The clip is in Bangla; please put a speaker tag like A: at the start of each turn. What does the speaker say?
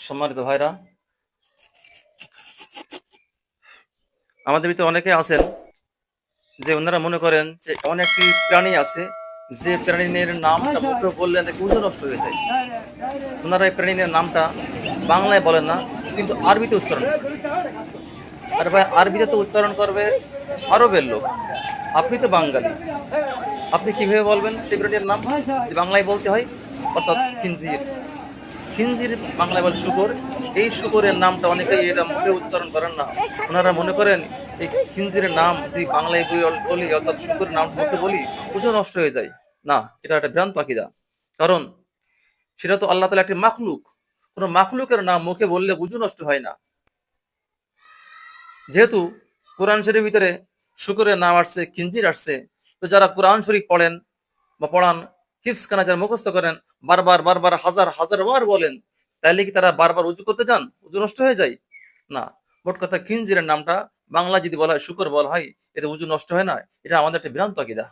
A: সম্মানিত ভাইরা, আমাদের ভিতরে অনেকে আছেন যে ওনারা মনে করেন যে এমন একটি প্রাণী আছে, যে প্রাণীর নামটা মুখে বললে নাকি উজু নষ্ট হয়ে যায়। ওনারা এই প্রাণীর নামটা বাংলায় বলেন না, কিন্তু আরবিতে উচ্চারণ আর ভাই, আরবিতে তো উচ্চারণ করবে আরবের লোক। আপনি তো বাঙালি। আপনি কীভাবে বলবেন সেই প্রাণীর নাম? বাংলায় বলতে হয়, অর্থাৎ খিনজির খিনজির বাংলায় বলে শুকর। এই শুকরের নামটা অনেকেই এটা মুখে উচ্চারণ করেন না। ওনারা মনে করেন, এই খিনজিরের নাম যদি বাংলায় বলি- বলি, অর্থাৎ শুকরের নাম মুখে বলি পুজো নষ্ট হয়ে যায়। না, এটা একটা ভ্রান্ত আকিদা। কারণ সেটা তো আল্লাহ তালা একটি মাখলুক। কোন মাখলুকের নাম মুখে বললে বুঝু নষ্ট হয় না। যেহেতু কোরআন শরীফের ভিতরে শুকরের নাম আসছে, খিনজির আসছে, তো যারা কোরআন শরীফ পড়েন বা পড়ান হিফস খানা যারা মুখস্থ করেন, বারবার বারবার, হাজার হাজার বার বলেন, তাইলে কি তারা বারবার উজু করতে চান? উজু নষ্ট হয়ে যায়? না। মোট কথা খিনজিরের নামটা বাংলা যদি বলা হয়, শুকর বলা হয়, এতে উজু নষ্ট হয় না। এটা আমাদের একটা বিরান্ত আকিদা।